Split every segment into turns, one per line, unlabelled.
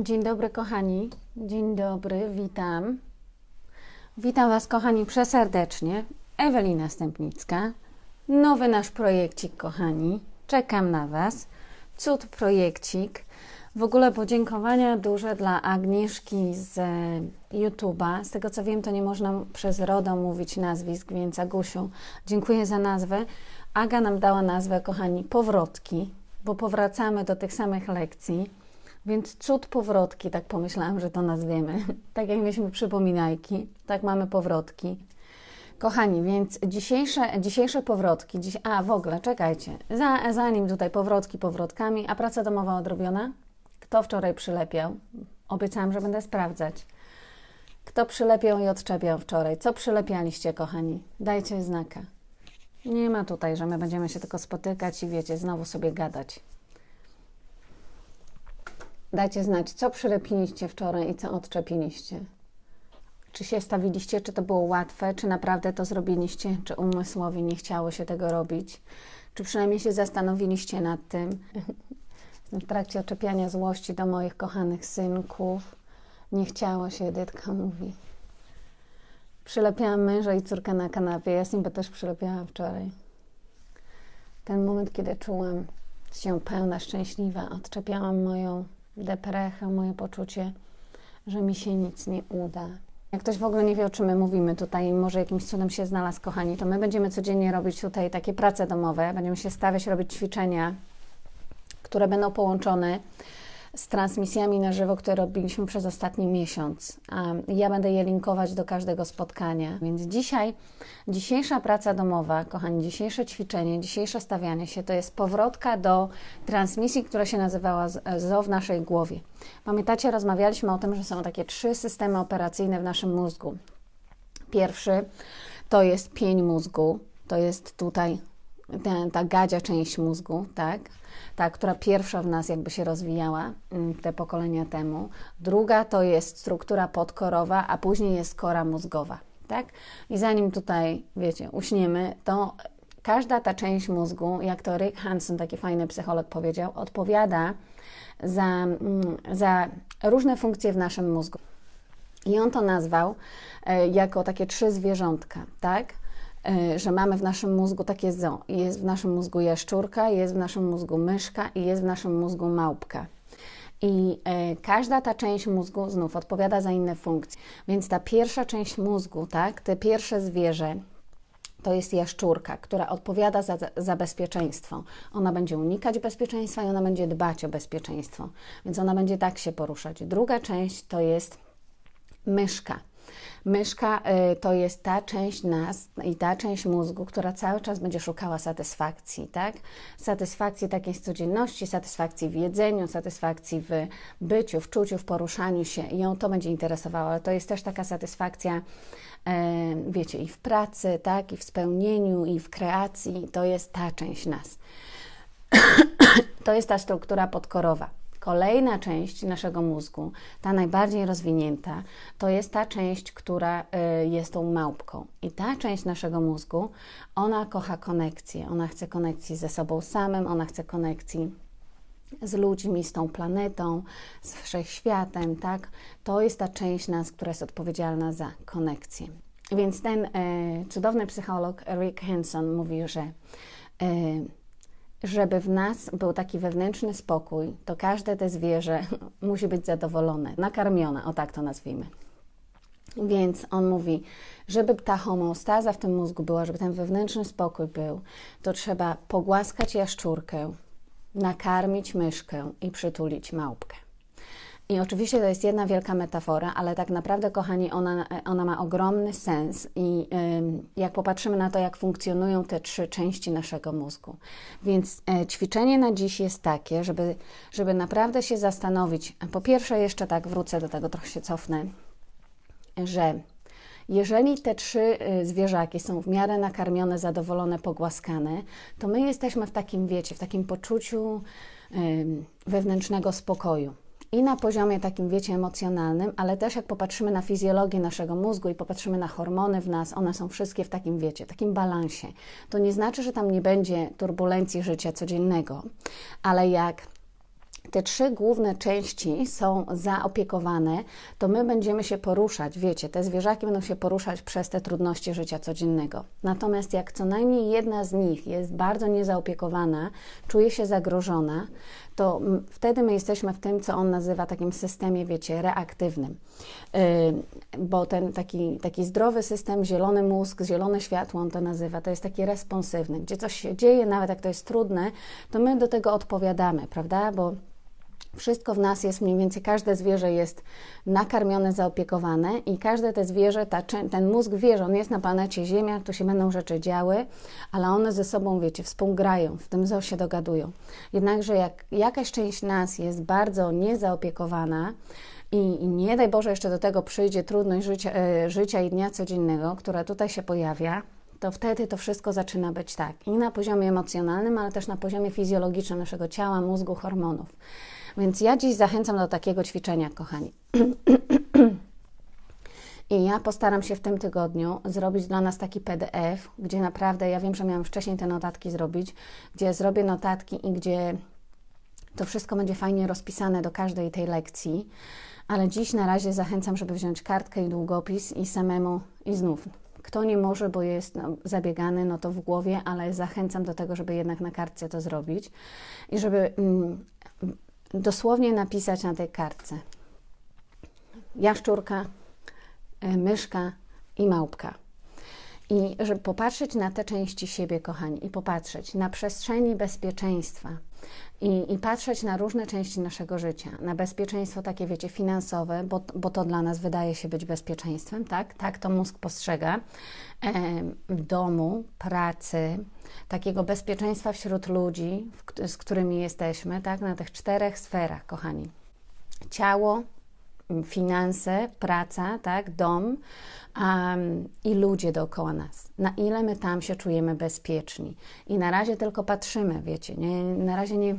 Dzień dobry, kochani. Dzień dobry, witam. Witam Was, kochani, przeserdecznie. Ewelina Stępnicka. Nowy nasz projekcik, kochani. Czekam na Was. Cud projekcik. W ogóle podziękowania duże dla Agnieszki z YouTube'a. Z tego co wiem, to nie można przez RODO mówić nazwisk, więc Agusiu, dziękuję za nazwę. Aga nam dała nazwę, kochani, powrotki, bo powracamy do tych samych lekcji. Więc cud powrotki, tak pomyślałam, że to nazwiemy. Tak jak mieliśmy przypominajki, tak mamy powrotki. Kochani, więc dzisiejsze, dzisiejsze powrotki, dziś, a w ogóle, czekajcie, za, zanim tutaj powrotki powrotkami, a praca domowa odrobiona? Kto wczoraj przylepiał? Obiecałam, że będę sprawdzać. Kto przylepiał i odczepiał wczoraj? Co przylepialiście, kochani? Dajcie znaka. Nie ma tutaj, że my będziemy się tylko spotykać i wiecie, znowu sobie gadać. Dajcie znać, co przylepiliście wczoraj i co odczepiliście. Czy się stawiliście, czy to było łatwe, czy naprawdę to zrobiliście, czy umysłowi nie chciało się tego robić, czy przynajmniej się zastanowiliście nad tym. Jestem w trakcie oczepiania złości do moich kochanych synków. Nie chciało się, Edytka mówi. Przylepiałam męża i córkę na kanapie. Ja Simba też przylepiałam wczoraj. Ten moment, kiedy czułam się pełna, szczęśliwa, odczepiałam moją deprechę, moje poczucie, że mi się nic nie uda. Jak ktoś w ogóle nie wie, o czym my mówimy tutaj może jakimś cudem się znalazł, kochani, to my będziemy codziennie robić tutaj takie prace domowe, będziemy się stawiać, robić ćwiczenia, które będą połączone z transmisjami na żywo, które robiliśmy przez ostatni miesiąc. Ja będę je linkować do każdego spotkania. Więc dzisiaj, dzisiejsza praca domowa, kochani, dzisiejsze ćwiczenie, dzisiejsze stawianie się to jest powrotka do transmisji, która się nazywała ZO w naszej głowie. Pamiętacie, rozmawialiśmy o tym, że są takie trzy systemy operacyjne w naszym mózgu. Pierwszy to jest pień mózgu, to jest tutaj ta, ta gadzia część mózgu, tak? ta, która pierwsza w nas jakby się rozwijała mm, te pokolenia temu. Druga to jest struktura podkorowa, a później jest kora mózgowa, tak? I zanim tutaj, wiecie, uśniemy, to każda ta część mózgu, jak to Rick Hansen, taki fajny psycholog powiedział, odpowiada za, mm, za różne funkcje w naszym mózgu. I on to nazwał e, jako takie trzy zwierzątka, tak? E, że mamy w naszym mózgu takie zo. Jest w naszym mózgu jaszczurka, jest w naszym mózgu myszka i jest w naszym mózgu małpka. I e, każda ta część mózgu znów odpowiada za inne funkcje. Więc ta pierwsza część mózgu, tak, te pierwsze zwierzę, to jest jaszczurka, która odpowiada za, za bezpieczeństwo. Ona będzie unikać bezpieczeństwa i ona będzie dbać o bezpieczeństwo. Więc ona będzie tak się poruszać. Druga część to jest myszka Myszka y, to jest ta część nas i ta część mózgu, która cały czas będzie szukała satysfakcji, tak? Satysfakcji takiej z codzienności, satysfakcji w jedzeniu, satysfakcji w byciu, w czuciu, w poruszaniu się i ją to będzie interesowało, ale to jest też taka satysfakcja, e, wiecie, i w pracy, tak? I w spełnieniu, i w kreacji, to jest ta część nas. to jest ta struktura podkorowa. Kolejna część naszego mózgu, ta najbardziej rozwinięta, to jest ta część, która y, jest tą małpką. I ta część naszego mózgu, ona kocha konekcję. Ona chce konekcji ze sobą samym, ona chce konekcji z ludźmi, z tą planetą, z wszechświatem, tak? To jest ta część nas, która jest odpowiedzialna za konekcję. Więc ten e, cudowny psycholog Rick Hanson mówi, że e, żeby w nas był taki wewnętrzny spokój, to każde te zwierzę musi być zadowolone, nakarmione, o tak to nazwijmy. Więc on mówi, żeby ta homeostaza w tym mózgu była, żeby ten wewnętrzny spokój był, to trzeba pogłaskać jaszczurkę, nakarmić myszkę i przytulić małpkę. I oczywiście to jest jedna wielka metafora, ale tak naprawdę, kochani, ona, ona ma ogromny sens i jak popatrzymy na to, jak funkcjonują te trzy części naszego mózgu. Więc e, ćwiczenie na dziś jest takie, żeby, żeby naprawdę się zastanowić. Po pierwsze, jeszcze tak wrócę do tego, trochę się cofnę, że jeżeli te trzy e, zwierzaki są w miarę nakarmione, zadowolone, pogłaskane, to my jesteśmy w takim, wiecie, w takim poczuciu wewnętrznego spokoju i na poziomie takim, wiecie, emocjonalnym, ale też jak popatrzymy na fizjologię naszego mózgu i popatrzymy na hormony w nas, one są wszystkie w takim, wiecie, takim balansie. To nie znaczy, że tam nie będzie turbulencji życia codziennego, ale jak te trzy główne części są zaopiekowane, to my będziemy się poruszać, wiecie, te zwierzaki będą się poruszać przez te trudności życia codziennego. Natomiast jak co najmniej jedna z nich jest bardzo niezaopiekowana, czuje się zagrożona, to wtedy my jesteśmy w tym, co on nazywa takim systemie, wiecie, reaktywnym. Yy, bo ten taki, taki zdrowy system, zielony mózg, zielone światło, on to nazywa, to jest taki responsywny, gdzie coś się dzieje, nawet jak to jest trudne, to my do tego odpowiadamy, prawda? Bo wszystko w nas jest mniej więcej, każde zwierzę jest nakarmione, zaopiekowane i każde te zwierzę, ta, ten mózg wie, że on jest na planecie Ziemia, tu się będą rzeczy działy, ale one ze sobą, wiecie, współgrają, w tym się dogadują. Jednakże jak jakaś część nas jest bardzo niezaopiekowana, i, I, nie daj Boże, jeszcze do tego przyjdzie trudność życia, e, życia i dnia codziennego, która tutaj się pojawia, to wtedy to wszystko zaczyna być tak. I na poziomie emocjonalnym, ale też na poziomie fizjologicznym naszego ciała, mózgu, hormonów. Więc ja dziś zachęcam do takiego ćwiczenia, kochani. I ja postaram się w tym tygodniu zrobić dla nas taki PDF, gdzie naprawdę, ja wiem, że miałam wcześniej te notatki zrobić, gdzie zrobię notatki i gdzie to wszystko będzie fajnie rozpisane do każdej tej lekcji. Ale dziś na razie zachęcam, żeby wziąć kartkę i długopis i samemu i znów. Kto nie może, bo jest no, zabiegany, no to w głowie, ale zachęcam do tego, żeby jednak na kartce to zrobić i żeby mm, dosłownie napisać na tej kartce jaszczurka, e, myszka i małpka. I żeby popatrzeć na te części siebie, kochani, i popatrzeć na przestrzeni bezpieczeństwa i, i patrzeć na różne części naszego życia, na bezpieczeństwo takie, wiecie, finansowe, bo, bo to dla nas wydaje się być bezpieczeństwem, tak? Tak to mózg postrzega. E, domu, pracy, takiego bezpieczeństwa wśród ludzi, w, z którymi jesteśmy, tak? Na tych czterech sferach, kochani. Ciało, finanse, praca, tak, dom um, i ludzie dookoła nas. Na ile my tam się czujemy bezpieczni. I na razie tylko patrzymy, wiecie, nie, na razie nie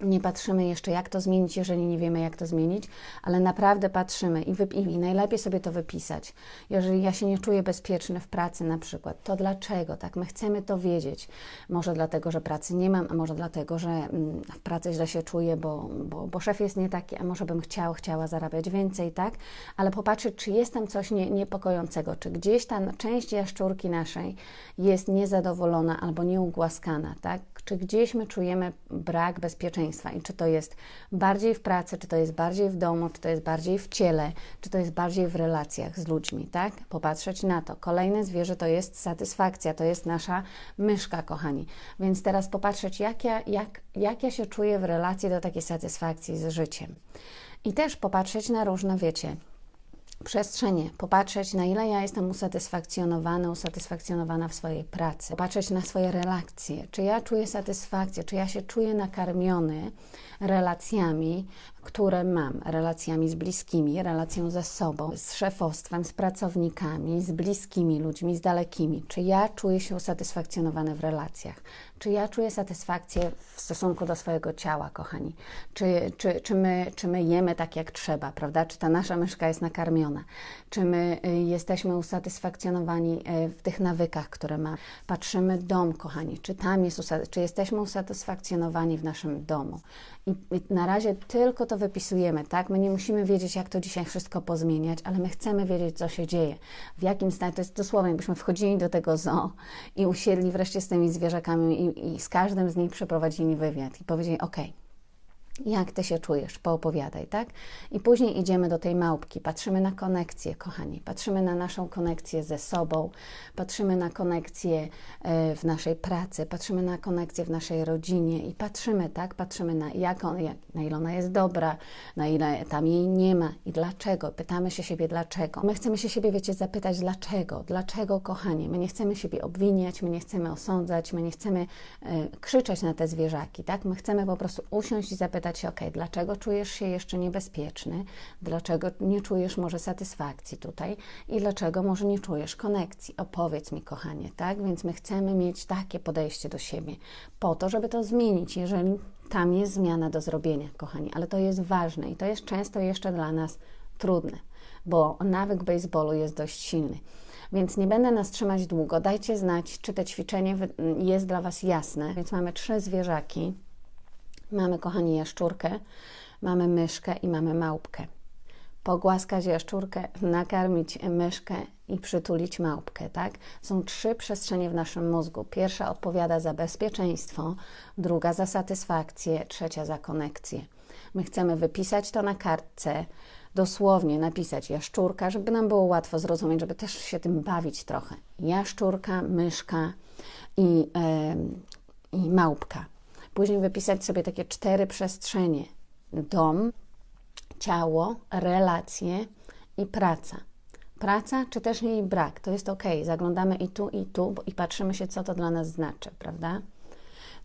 nie patrzymy jeszcze, jak to zmienić, jeżeli nie wiemy, jak to zmienić, ale naprawdę patrzymy i, i, najlepiej sobie to wypisać. Jeżeli ja się nie czuję bezpieczny w pracy na przykład, to dlaczego? Tak, my chcemy to wiedzieć. Może dlatego, że pracy nie mam, a może dlatego, że mm, w pracy źle się czuję, bo, bo, bo szef jest nie taki, a może bym chciał, chciała zarabiać więcej, tak? Ale popatrzeć, czy jest tam coś nie, niepokojącego, czy gdzieś ta część jaszczurki naszej jest niezadowolona albo nieugłaskana, tak? Czy gdzieś my czujemy brak bezpieczeństwa, i czy to jest bardziej w pracy, czy to jest bardziej w domu, czy to jest bardziej w ciele, czy to jest bardziej w relacjach z ludźmi, tak? Popatrzeć na to. Kolejne zwierzę to jest satysfakcja, to jest nasza myszka, kochani. Więc teraz popatrzeć, jak ja, jak, jak ja się czuję w relacji do takiej satysfakcji z życiem. I też popatrzeć na różne, wiecie, przestrzenie, popatrzeć na ile ja jestem usatysfakcjonowany, usatysfakcjonowana w swojej pracy, popatrzeć na swoje relacje, czy ja czuję satysfakcję, czy ja się czuję nakarmiony relacjami, które mam, relacjami z bliskimi, relacją ze sobą, z szefostwem, z pracownikami, z bliskimi ludźmi, z dalekimi. Czy ja czuję się usatysfakcjonowany w relacjach? Czy ja czuję satysfakcję w stosunku do swojego ciała, kochani? Czy, czy, czy, my, czy my jemy tak jak trzeba, prawda? Czy ta nasza myszka jest nakarmiona? Czy my y, jesteśmy usatysfakcjonowani y, w tych nawykach, które mamy? Patrzymy dom, kochani, czy tam jest, czy jesteśmy usatysfakcjonowani w naszym domu? I, na razie tylko to wypisujemy, tak? My nie musimy wiedzieć, jak to dzisiaj wszystko pozmieniać, ale my chcemy wiedzieć, co się dzieje. W jakim stanie, to jest dosłownie, jakbyśmy wchodzili do tego zoo i usiedli wreszcie z tymi zwierzakami i, i z każdym z nich przeprowadzili wywiad i powiedzieli, ok, jak ty się czujesz, poopowiadaj, tak? I później idziemy do tej małpki, patrzymy na konekcję, kochani, patrzymy na naszą konekcję ze sobą, patrzymy na konekcję e, w naszej pracy, patrzymy na konekcję w naszej rodzinie i patrzymy, tak? Patrzymy na, jak on, jak, na ile ona jest dobra, na ile tam jej nie ma i dlaczego. Pytamy się siebie, dlaczego. My chcemy się siebie, wiecie, zapytać, dlaczego, dlaczego, kochanie. My nie chcemy siebie obwiniać, my nie chcemy osądzać, my nie chcemy e, krzyczeć na te zwierzaki, tak? My chcemy po prostu usiąść i zapytać, zapytać się, ok, dlaczego czujesz się jeszcze niebezpieczny, dlaczego nie czujesz może satysfakcji tutaj i dlaczego może nie czujesz konekcji. Opowiedz mi, kochanie, tak? Więc my chcemy mieć takie podejście do siebie, po to, żeby to zmienić, jeżeli tam jest zmiana do zrobienia, kochani, ale to jest ważne i to jest często jeszcze dla nas trudne, bo nawyk baseballu jest dość silny. Więc nie będę nas trzymać długo. Dajcie znać, czy to ćwiczenie jest dla Was jasne. Więc mamy trzy zwierzaki, Mamy, kochani, jaszczurkę, mamy myszkę i mamy małpkę. Pogłaskać jaszczurkę, nakarmić myszkę i przytulić małpkę, tak? Są trzy przestrzenie w naszym mózgu. Pierwsza odpowiada za bezpieczeństwo, druga za satysfakcję, trzecia za konekcję. My chcemy wypisać to na kartce, dosłownie napisać jaszczurka, żeby nam było łatwo zrozumieć, żeby też się tym bawić trochę. Jaszczurka, myszka i, yy, i małpka. Później wypisać sobie takie cztery przestrzenie: dom, ciało, relacje i praca. Praca, czy też jej brak, to jest ok. Zaglądamy i tu, i tu i patrzymy się, co to dla nas znaczy, prawda?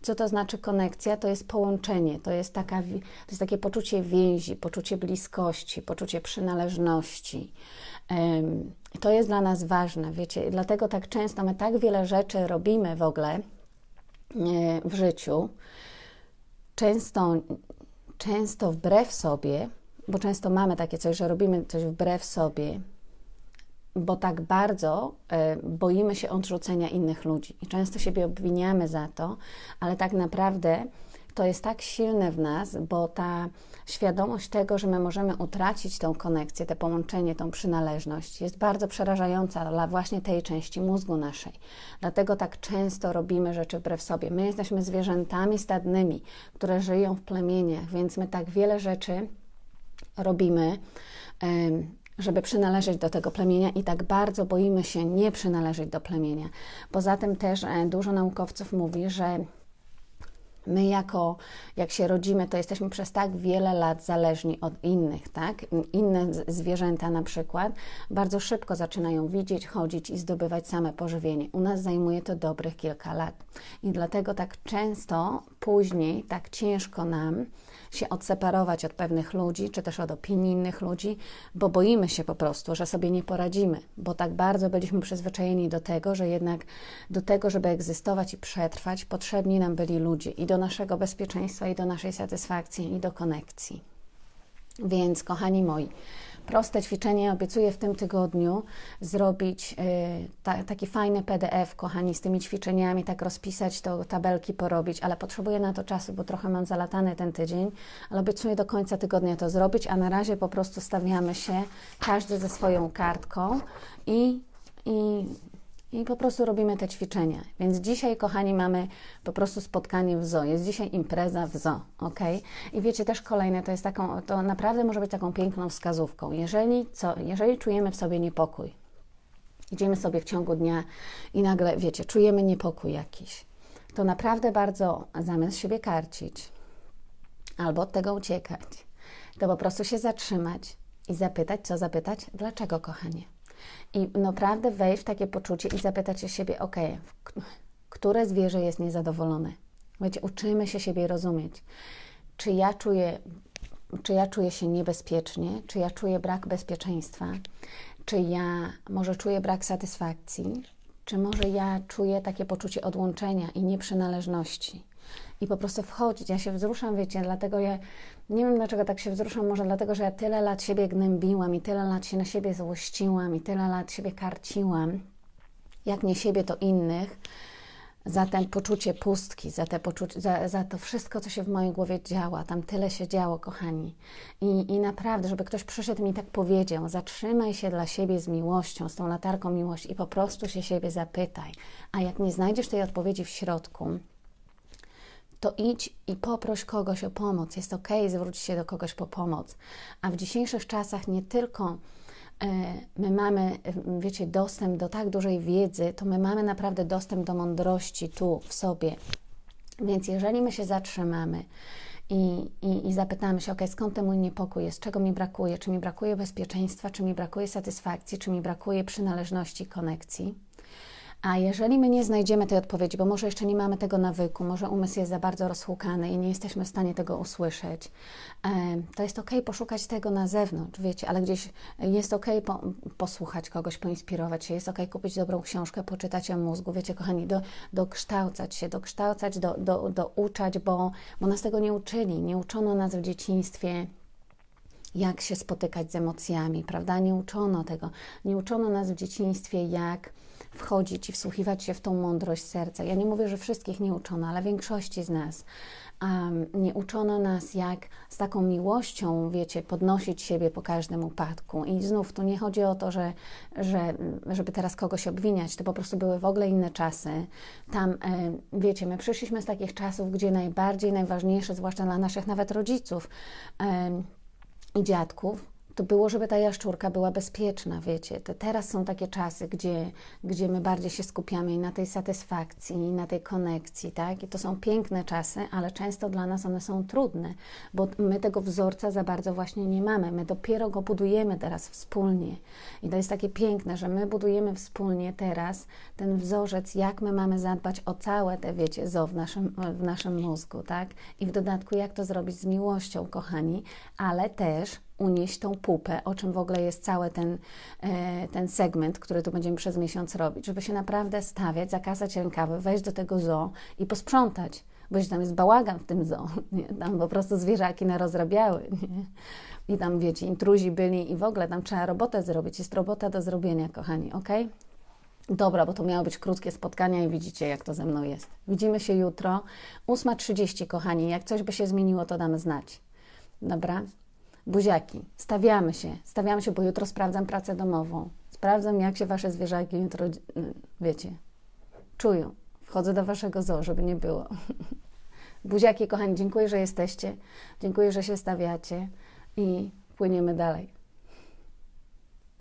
Co to znaczy konekcja? To jest połączenie, to jest, taka, to jest takie poczucie więzi, poczucie bliskości, poczucie przynależności. To jest dla nas ważne, wiecie, dlatego tak często my tak wiele rzeczy robimy w ogóle w życiu, często, często wbrew sobie, bo często mamy takie coś, że robimy coś wbrew sobie, bo tak bardzo e, boimy się odrzucenia innych ludzi i często siebie obwiniamy za to, ale tak naprawdę to jest tak silne w nas, bo ta świadomość tego, że my możemy utracić tą konekcję, te połączenie, tą przynależność, jest bardzo przerażająca dla właśnie tej części mózgu naszej. Dlatego tak często robimy rzeczy wbrew sobie. My jesteśmy zwierzętami stadnymi, które żyją w plemieniach, więc my tak wiele rzeczy robimy żeby przynależeć do tego plemienia i tak bardzo boimy się nie przynależeć do plemienia. Poza tym też e, dużo naukowców mówi, że My jako, jak się rodzimy, to jesteśmy przez tak wiele lat zależni od innych, tak? Inne zwierzęta na przykład bardzo szybko zaczynają widzieć, chodzić i zdobywać same pożywienie. U nas zajmuje to dobrych kilka lat. I dlatego tak często później, tak ciężko nam się odseparować od pewnych ludzi, czy też od opinii innych ludzi, bo boimy się po prostu, że sobie nie poradzimy, bo tak bardzo byliśmy przyzwyczajeni do tego, że jednak do tego, żeby egzystować i przetrwać, potrzebni nam byli ludzie do naszego bezpieczeństwa, i do naszej satysfakcji, i do konekcji. Więc, kochani moi, proste ćwiczenie. Obiecuję w tym tygodniu zrobić y, ta, taki fajny PDF, kochani, z tymi ćwiczeniami, tak rozpisać to, tabelki porobić, ale potrzebuję na to czasu, bo trochę mam zalatany ten tydzień, ale obiecuję do końca tygodnia to zrobić, a na razie po prostu stawiamy się każdy ze swoją kartką i, i i po prostu robimy te ćwiczenia. Więc dzisiaj, kochani, mamy po prostu spotkanie w zoo. Jest dzisiaj impreza w zoo, ok? I wiecie, też kolejne, to jest taką, to naprawdę może być taką piękną wskazówką. Jeżeli, co, jeżeli czujemy w sobie niepokój, idziemy sobie w ciągu dnia i nagle, wiecie, czujemy niepokój jakiś, to naprawdę bardzo zamiast siebie karcić albo od tego uciekać, to po prostu się zatrzymać i zapytać, co zapytać, dlaczego, kochanie? I naprawdę wejść w takie poczucie i zapytać się siebie, ok, które zwierzę jest niezadowolone? Wiecie, uczymy się siebie rozumieć. Czy ja czuję, czy ja czuję się niebezpiecznie? Czy ja czuję brak bezpieczeństwa? Czy ja może czuję brak satysfakcji? Czy może ja czuję takie poczucie odłączenia i nieprzynależności? I po prostu wchodzić. Ja się wzruszam, wiecie, dlatego ja nie wiem dlaczego tak się wzruszam, może dlatego, że ja tyle lat siebie gnębiłam i tyle lat się na siebie złościłam i tyle lat siebie karciłam, jak nie siebie, to innych, za ten poczucie pustki, za, te poczucie, za, za to wszystko, co się w mojej głowie działa. Tam tyle się działo, kochani. I, I naprawdę, żeby ktoś przyszedł mi tak powiedział, zatrzymaj się dla siebie z miłością, z tą latarką miłości i po prostu się siebie zapytaj. A jak nie znajdziesz tej odpowiedzi w środku, to idź i poproś kogoś o pomoc. Jest ok, zwróć się do kogoś po pomoc. A w dzisiejszych czasach nie tylko e, my mamy, wiecie, dostęp do tak dużej wiedzy, to my mamy naprawdę dostęp do mądrości tu w sobie. Więc jeżeli my się zatrzymamy i, i, i zapytamy się, ok, skąd ten mój niepokój jest, czego mi brakuje, czy mi brakuje bezpieczeństwa, czy mi brakuje satysfakcji, czy mi brakuje przynależności, konekcji, a jeżeli my nie znajdziemy tej odpowiedzi, bo może jeszcze nie mamy tego nawyku, może umysł jest za bardzo rozhukany i nie jesteśmy w stanie tego usłyszeć, to jest ok poszukać tego na zewnątrz, wiecie, ale gdzieś jest ok po, posłuchać kogoś, poinspirować się, jest ok kupić dobrą książkę, poczytać o mózgu, wiecie, kochani, do, dokształcać się, dokształcać, do, do, douczać, bo, bo nas tego nie uczyli, nie uczono nas w dzieciństwie jak się spotykać z emocjami, prawda? Nie uczono tego. Nie uczono nas w dzieciństwie, jak wchodzić i wsłuchiwać się w tą mądrość serca. Ja nie mówię, że wszystkich nie uczono, ale większości z nas. Um, nie uczono nas, jak z taką miłością, wiecie, podnosić siebie po każdym upadku. I znów tu nie chodzi o to, że, że, żeby teraz kogoś obwiniać, to po prostu były w ogóle inne czasy. Tam, e, wiecie, my przyszliśmy z takich czasów, gdzie najbardziej, najważniejsze, zwłaszcza dla naszych nawet rodziców i dziadków, to było, żeby ta jaszczurka była bezpieczna, wiecie. To teraz są takie czasy, gdzie, gdzie my bardziej się skupiamy na tej satysfakcji, na tej konekcji, tak? I to są piękne czasy, ale często dla nas one są trudne, bo my tego wzorca za bardzo właśnie nie mamy. My dopiero go budujemy teraz wspólnie. I to jest takie piękne, że my budujemy wspólnie teraz ten wzorzec, jak my mamy zadbać o całe te, wiecie, zo w naszym, w naszym mózgu, tak? I w dodatku, jak to zrobić z miłością, kochani, ale też unieść tą pupę, o czym w ogóle jest cały ten, e, ten segment, który tu będziemy przez miesiąc robić, żeby się naprawdę stawiać, zakazać rękawy, wejść do tego zoo i posprzątać, bo jeśli tam jest bałagan w tym zoo, nie? tam po prostu zwierzaki narozrabiały, nie? i tam, wiecie, intruzi byli i w ogóle tam trzeba robotę zrobić, jest robota do zrobienia, kochani, ok? Dobra, bo to miało być krótkie spotkania i widzicie, jak to ze mną jest. Widzimy się jutro, 8.30, kochani. Jak coś by się zmieniło, to damy znać. Dobra? Buziaki, stawiamy się, stawiamy się, bo jutro sprawdzam pracę domową. Sprawdzam, jak się wasze zwierzaki jutro, wiecie, czują. Wchodzę do waszego zoo, żeby nie było. Buziaki, kochani, dziękuję, że jesteście. Dziękuję, że się stawiacie i płyniemy dalej.